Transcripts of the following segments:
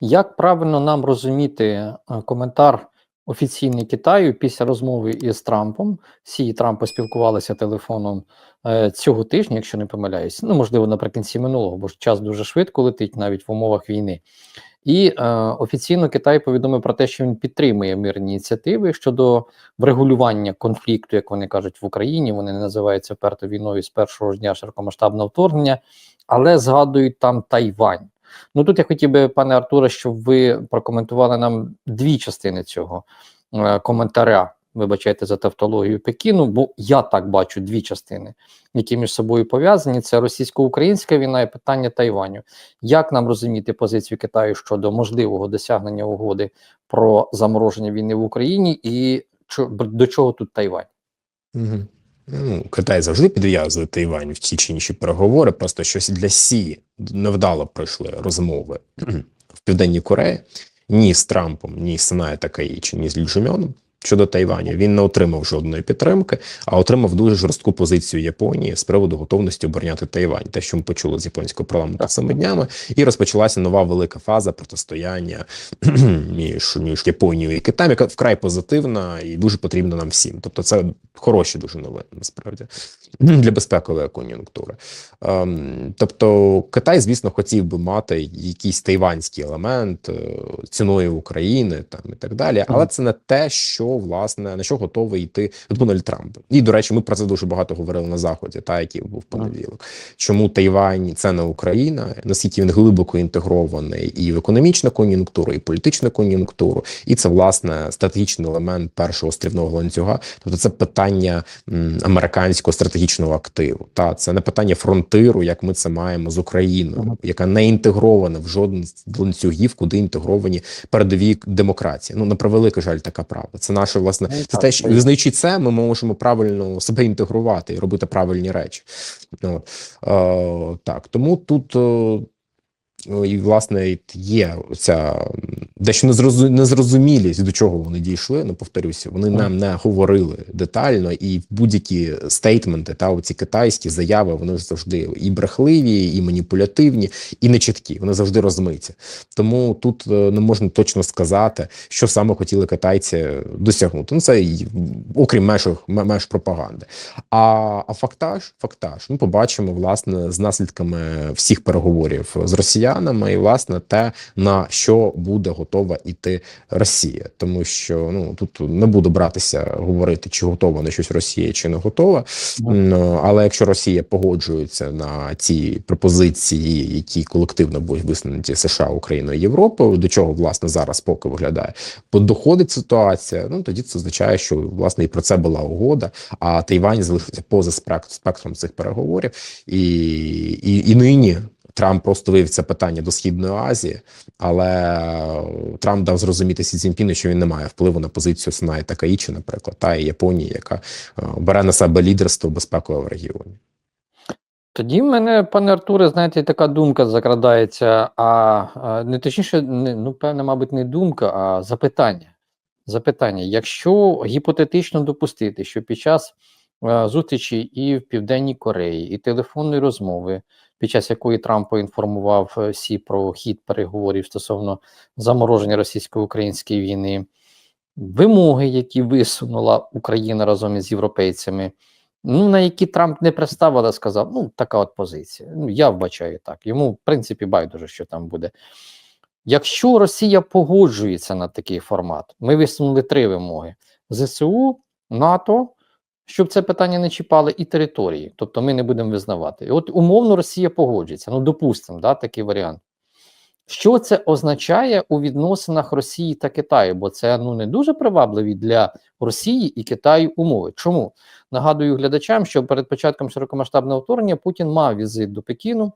Як правильно нам розуміти е, коментар офіційний Китаю після розмови із Трампом? Сі і Трамп поспілкувалися телефоном е, цього тижня, якщо не помиляюсь. Ну, можливо, наприкінці минулого, бо ж час дуже швидко летить навіть в умовах війни. І е, офіційно Китай повідомив про те, що він підтримує мирні ініціативи щодо врегулювання конфлікту, як вони кажуть, в Україні. Вони не називаються вперто війною з першого ж дня широкомасштабного вторгнення, але згадують там Тайвань. Ну тут я хотів би, пане Артуре, щоб ви прокоментували нам дві частини цього е, коментаря. Вибачайте за тавтологію Пекіну, бо я так бачу дві частини, які між собою пов'язані: це російсько-українська війна і питання Тайваню. Як нам розуміти позицію Китаю щодо можливого досягнення угоди про замороження війни в Україні, і до чого тут Тайвань? Угу. Ну, Китай завжди підв'язує Тайвань в ті чи інші переговори. Просто щось для Сі невдало пройшли розмови в Південній Кореї ні з Трампом, ні з Синає Такаїчі, ні з Ліджумьоном щодо Тайваню. Він не отримав жодної підтримки, а отримав дуже жорстку позицію Японії з приводу готовності обороняти Тайвань. Те, що ми почули з японського парламенту цими днями, і розпочалася нова велика фаза протистояння між між Японією і Китаєм, яка вкрай позитивна і дуже потрібна нам всім. Тобто, це хороші дуже новини насправді для безпекової кон'юнктури. Ем, тобто, Китай, звісно, хотів би мати якийсь тайванський елемент е, ціною України там і так далі, але це не те, що власне на що готовий йти Дональд Трамп. І до речі, ми про це дуже багато говорили на заході, та який був понеділок. Чому Тайвань це не Україна? Наскільки він глибоко інтегрований і в економічну кон'юнктуру, і політичну кон'юнктуру, і це власне стратегічний елемент першого острівного ланцюга. Тобто, це питання американського стратегічного активу. Та це не питання фронтиру, як ми це маємо з Україною, яка не інтегрована в жоден з ланцюгів, куди інтегровані передові демократії. Ну на превеликий жаль, така правда. Це наше власне це те, що визнаючи це, ми можемо правильно себе інтегрувати і робити правильні речі. Ну, е, так тому тут. Е, і, власне, є ця дещо незрозумілість, до чого вони дійшли. Ну, повторюся, вони нам не говорили детально, і будь-які стейтменти та оці китайські заяви вони завжди і брехливі, і маніпулятивні, і нечіткі. Вони завжди розмиті. Тому тут не можна точно сказати, що саме хотіли китайці досягнути. Ну це окрім меж, меж пропаганди. А а фактаж, фактаж, ми побачимо власне з наслідками всіх переговорів з Росіянами, росіянами, і власне те на що буде готова іти Росія, тому що ну тут не буду братися говорити, чи готова на щось Росія, чи не готова. Mm. Але якщо Росія погоджується на ці пропозиції, які колективно будуть висунуті США, Україною Європою, до чого власне зараз поки виглядає, доходить ситуація. Ну тоді це означає, що власне і про це була угода. А Тайвань залишиться поза спектром цих переговорів, і, і, і нині Трамп просто вивів це питання до східної Азії, але Трамп дав зрозуміти Сі Цзіньпіну, що він не має впливу на позицію Синай та Каїчі, наприклад, та і Японії, яка е, бере на себе лідерство в регіоні. Тоді в мене, пане Артуре, знаєте, така думка закрадається, а не точніше, не, ну, певне, мабуть, не думка, а запитання. Запитання: якщо гіпотетично допустити, що під час е, зустрічі і в Південній Кореї, і телефонної розмови під час якої Трамп поінформував е, Сі про хід переговорів стосовно замороження російсько-української війни, вимоги, які висунула Україна разом із європейцями, ну на які Трамп не представив, але сказав: ну така от позиція. Ну я вбачаю так. Йому в принципі байдуже, що там буде. Якщо Росія погоджується на такий формат, ми висунули три вимоги: ЗСУ, НАТО щоб це питання не чіпали і території, тобто ми не будемо визнавати. І От умовно Росія погоджується. Ну, допустимо, да, такий варіант. Що це означає у відносинах Росії та Китаю? Бо це ну не дуже привабливі для Росії і Китаю умови. Чому нагадую глядачам, що перед початком широкомасштабного вторгнення Путін мав візит до Пекіну.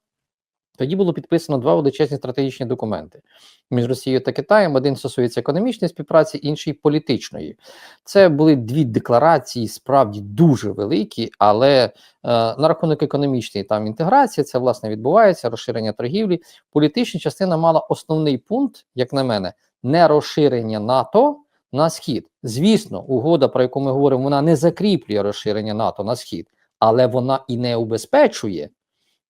Тоді було підписано два величезні стратегічні документи між Росією та Китаєм. Один стосується економічної співпраці, інший політичної. Це були дві декларації, справді дуже великі, але е, на рахунок економічної там інтеграції це власне відбувається розширення торгівлі. Політична частина мала основний пункт, як на мене, не розширення НАТО на схід. Звісно, угода, про яку ми говоримо, вона не закріплює розширення НАТО на схід, але вона і не убезпечує.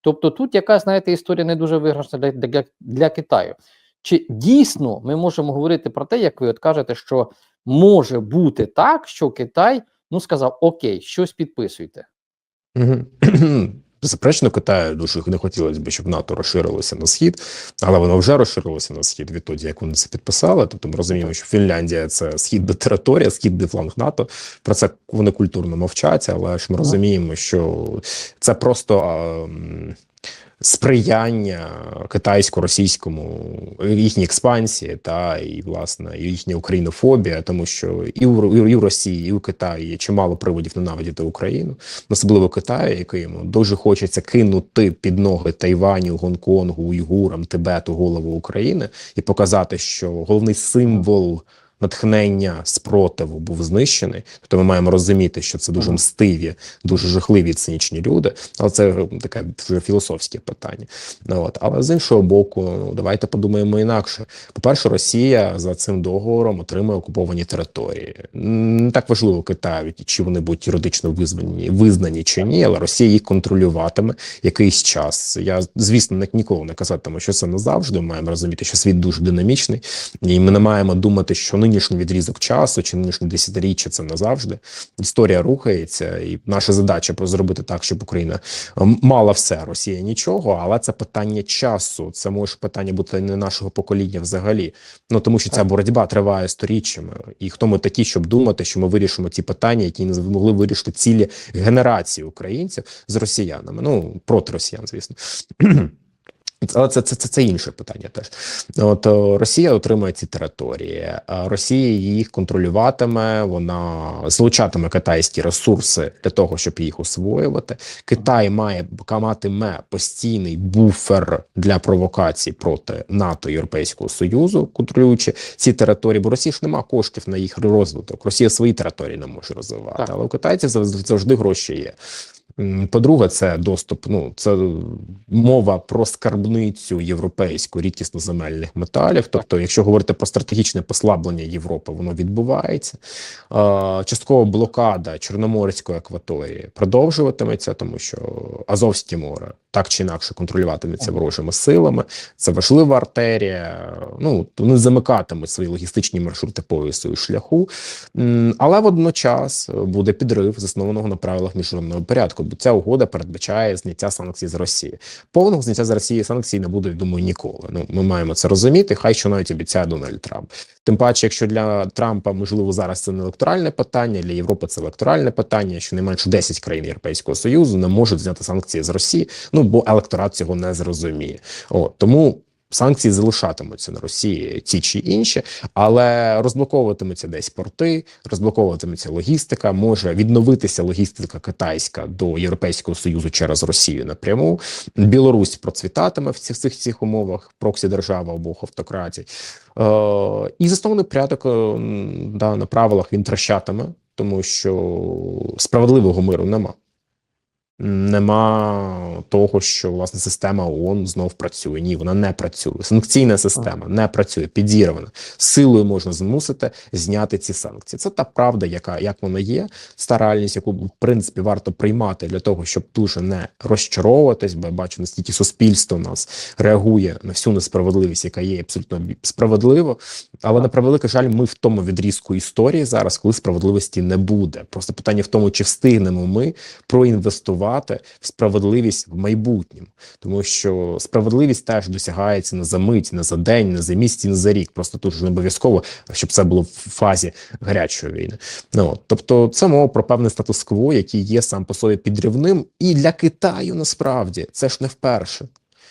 Тобто тут якась, знаєте, історія не дуже виграшна для, для, для Китаю. Чи дійсно ми можемо говорити про те, як ви от кажете, що може бути так, що Китай ну сказав: Окей, щось підписуйте. Безперечно, Китаю дуже не хотілося б, щоб НАТО розширилося на схід, але воно вже розширилося на схід відтоді, як вони це підписали. Тобто ми розуміємо, що Фінляндія це східна територія, східний фланг НАТО. Про це вони культурно мовчать, але ж ми розуміємо, що це просто а, сприяння китайсько-російському їхній експансії, та і власне їхня українофобія, тому що і у, і у Росії, і у Китаї є чимало приводів ненавидіти Україну особливо Китаю, якому дуже хочеться кинути під ноги Тайваню, Гонконгу, Уйгурам, Тибету голову України і показати, що головний символ. Натхнення спротиву був знищений, тобто ми маємо розуміти, що це дуже мстиві, дуже жахливі цинічні люди. Але це таке вже філософське питання. Ну, от але з іншого боку, ну, давайте подумаємо інакше. По-перше, Росія за цим договором отримує окуповані території. Не так важливо Китаю, чи вони будуть юридично визнані, визнані чи ні, але Росія їх контролюватиме якийсь час. Я звісно не ніколи не казатиму, що це назавжди. Ми маємо розуміти, що світ дуже динамічний, і ми не маємо думати, що нинішній відрізок часу чи нинішнє десятиріччя це назавжди. Історія рухається, і наша задача про зробити так, щоб Україна мала все, Росія нічого, але це питання часу. Це може питання бути не нашого покоління взагалі. Ну тому що ця боротьба триває сторіччями. І хто ми такі, щоб думати, що ми вирішимо ті питання, які не могли вирішити цілі генерації українців з росіянами. Ну проти росіян, звісно. Але це, це, це, це інше питання теж. От Росія отримує ці території. Росія їх контролюватиме, вона залучатиме китайські ресурси для того, щоб їх освоювати. Китай має матиме постійний буфер для провокацій проти НАТО і Європейського Союзу, контролюючи ці території, бо Росії ж нема коштів на їх розвиток. Росія свої території не може розвивати, Так. але у китайців завжди гроші є. По-друге, це доступ. Ну це мова про скарбницю європейську рідкісноземельних металів. Тобто, якщо говорити про стратегічне послаблення Європи, воно відбувається. Часткова блокада Чорноморської акваторії продовжуватиметься, тому що Азовське море так чи інакше контролюватиметься ворожими силами. Це важлива артерія. Ну вони замикатимуть свої логістичні маршрути поясу і шляху. Але водночас буде підрив заснованого на правилах міжнародного порядку, бо ця угода передбачає зняття санкцій з Росії. Повного зняття з Росії санкцій не буде, думаю, ніколи. Ну ми маємо це розуміти. Хай що навіть обіцяє Дональд Трамп. Тим паче, якщо для Трампа можливо зараз це не електоральне питання, для Європи це електоральне питання. Що не менше 10 країн Європейського союзу не можуть зняти санкції з Росії. Ну бо електорат цього не зрозуміє. От тому. Санкції залишатимуться на Росії ті чи інші, але розблоковуватимуться десь порти, розблоковуватиметься логістика. Може відновитися логістика китайська до Європейського союзу через Росію напряму. Білорусь процвітатиме в цих цих, цих умовах проксі держава обох автократій. Е, і заснований порядок е, да, на правилах він трощатиме, тому що справедливого миру нема. Нема того, що власне система ООН знов працює. Ні, вона не працює. Санкційна система не працює, підірвана. Силою можна змусити зняти ці санкції. Це та правда, яка як вона є, та реальність, яку в принципі варто приймати для того, щоб дуже не розчаровуватись, бо я бачу, наскільки суспільство у нас реагує на всю несправедливість, яка є абсолютно справедливо. Але на превеликий жаль, ми в тому відрізку історії зараз, коли справедливості не буде. Просто питання в тому, чи встигнемо ми проінвестувати в справедливість в майбутньому, тому що справедливість теж досягається не за мить, не за день, не за місяць, не за рік. Просто тут не обов'язково, щоб це було в фазі гарячої війни. Ну тобто, це мова про певний статус-кво, який є сам по собі підривним, і для Китаю насправді це ж не вперше.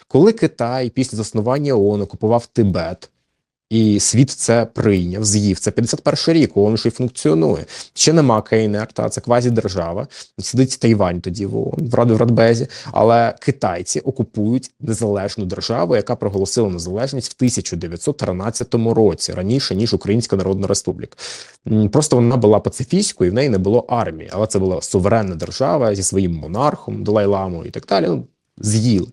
Коли Китай після заснування ООН окупував Тибет. І світ це прийняв, з'їв. Це 51 рік, ООН вже й функціонує. Ще нема КНР, та це квазідержава. Сидить Тайвань тоді в ООН, в Раду в Радбезі. Але китайці окупують незалежну державу, яка проголосила незалежність в 1913 році, раніше ніж Українська Народна Республіка. Просто вона була пацифістською, і в неї не було армії, але це була суверенна держава зі своїм монархом, Далай-Ламою і так далі. Ну, з'їли.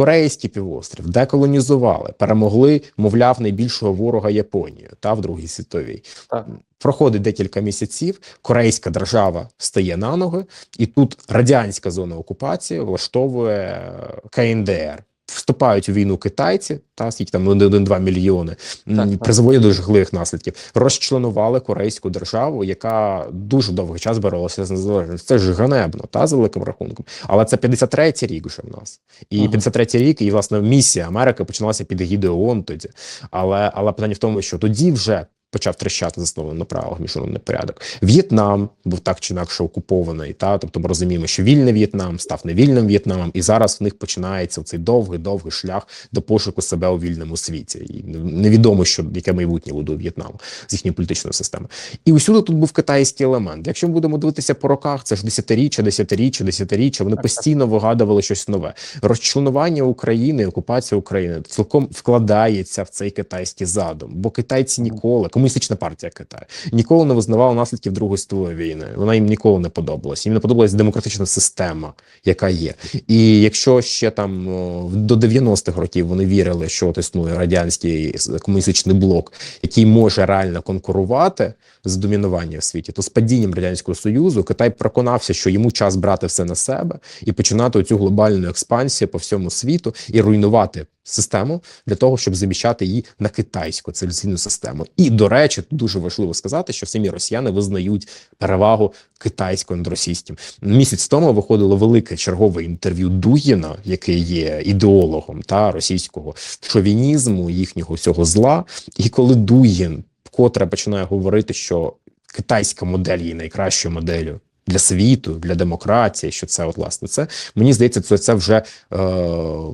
Корейський півострів деколонізували, перемогли, мовляв, найбільшого ворога Японію та в Другій світовій. Так. Проходить декілька місяців. Корейська держава стає на ноги, і тут радянська зона окупації влаштовує КНДР. Вступають у війну китайці, та скільки там 1-2 мільйони, Так, призводять до жахливих наслідків. Розчленували корейську державу, яка дуже довгий час боролася з незалежністю. Це ж ганебно, та за великим рахунком. Але це 53-й рік вже в нас. І Ага. 53-й рік, і власне місія Америки почалася під егідою ООН тоді. Але але питання в тому, що тоді вже. Почав тріщати заснований на правилах міжнародний порядок. В'єтнам був так чи інакше окупований. Та тобто ми розуміємо, що вільний В'єтнам став невільним В'єтнамом, і зараз в них починається цей довгий довгий шлях до пошуку себе у вільному світі. І невідомо, що яке майбутнє буде у В'єтнаму з їхньої політичної системи. І усюди тут був китайський елемент. Якщо ми будемо дивитися по роках, це ж десятиріччя, десятиріччя, десятиріччя. Вони постійно вигадували щось нове. Розчленування України, окупація України цілком вкладається в цей китайський задум, бо китайці ніколи, комуністична партія Китаю, ніколи не визнавала наслідків Другої світової війни. Вона їм ніколи не подобалась. Їм не подобалась демократична система, яка є. І якщо ще там до 90-х років вони вірили, що от існує радянський комуністичний блок, який може реально конкурувати з домінуванням в світі, то з падінням радянського союзу Китай переконався, що йому час брати все на себе і починати цю глобальну експансію по всьому світу і руйнувати систему для того, щоб заміщати її на китайську цивілізаційну систему. І до речі, дуже важливо сказати, що самі росіяни визнають перевагу китайського над російським. Місяць тому виходило велике чергове інтерв'ю Дугіна, який є ідеологом та російського шовінізму, їхнього всього зла. І коли Дугін вкотре починає говорити, що китайська модель є найкращою моделлю. Для світу, для демократії, що це от власне це мені здається, це, це вже е,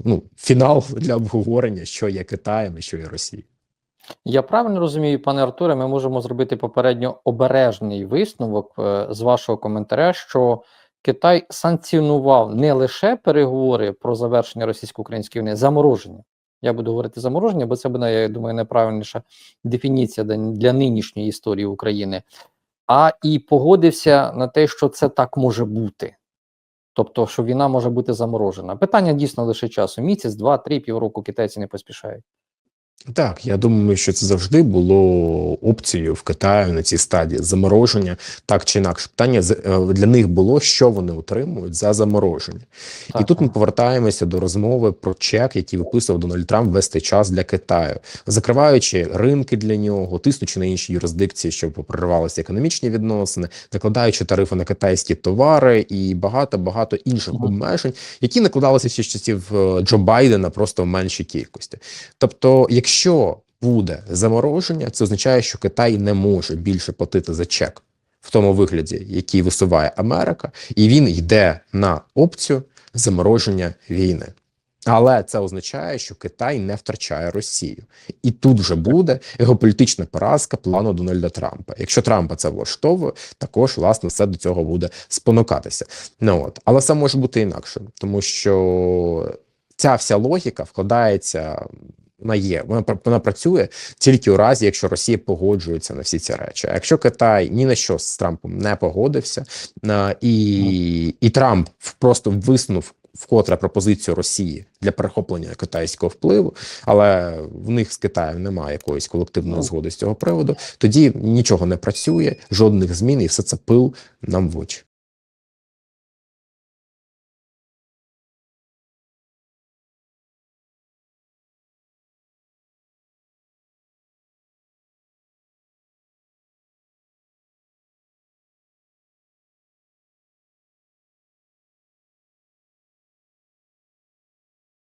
ну фінал для обговорення, що є Китаєм і що є Росією. Я правильно розумію, пане Артуре, ми можемо зробити попередньо обережний висновок е, з вашого коментаря, що Китай санкціонував не лише переговори про завершення російсько-української війни, замороження. Я буду говорити замороження, бо це буде, я думаю, найправильніша дефініція для, нинішньої історії України, а і погодився на те, що це так може бути. Тобто, що війна може бути заморожена. Питання дійсно лише часу: місяць, два, три, півроку китайці не поспішають. Так, я думаю, що це завжди було опцією в Китаю на цій стадії замороження, так чи інакше. Питання е, для них було, що вони отримують за замороження. І тут ми повертаємося до розмови про чек, який виписував Дональд Трамп весь цей час для Китаю, закриваючи ринки для нього, тиснучи на інші юрисдикції, щоб проривалися економічні відносини, накладаючи тарифи на китайські товари і багато багато інших Мгм. обмежень, які накладалися ще з часів е, Джо Байдена просто в меншій кількості. Тобто, якщо буде замороження, це означає, що Китай не може більше платити за чек в тому вигляді, який висуває Америка, і він йде на опцію замороження війни. Але це означає, що Китай не втрачає Росію, і тут вже буде геополітична поразка плану Дональда Трампа. Якщо Трампа це влаштовує, також власне все до цього буде спонукатися. Ну от але це може бути інакше, тому що ця вся логіка вкладається. Вона є, вона вона працює тільки у разі, якщо Росія погоджується на всі ці речі. А якщо Китай ні на що з Трампом не погодився, і, і Трамп просто виснув вкотре пропозицію Росії для перехоплення китайського впливу, але в них з Китаєм немає якоїсь колективної Ну. згоди з цього приводу. Тоді нічого не працює, жодних змін, і все це пил нам в очі.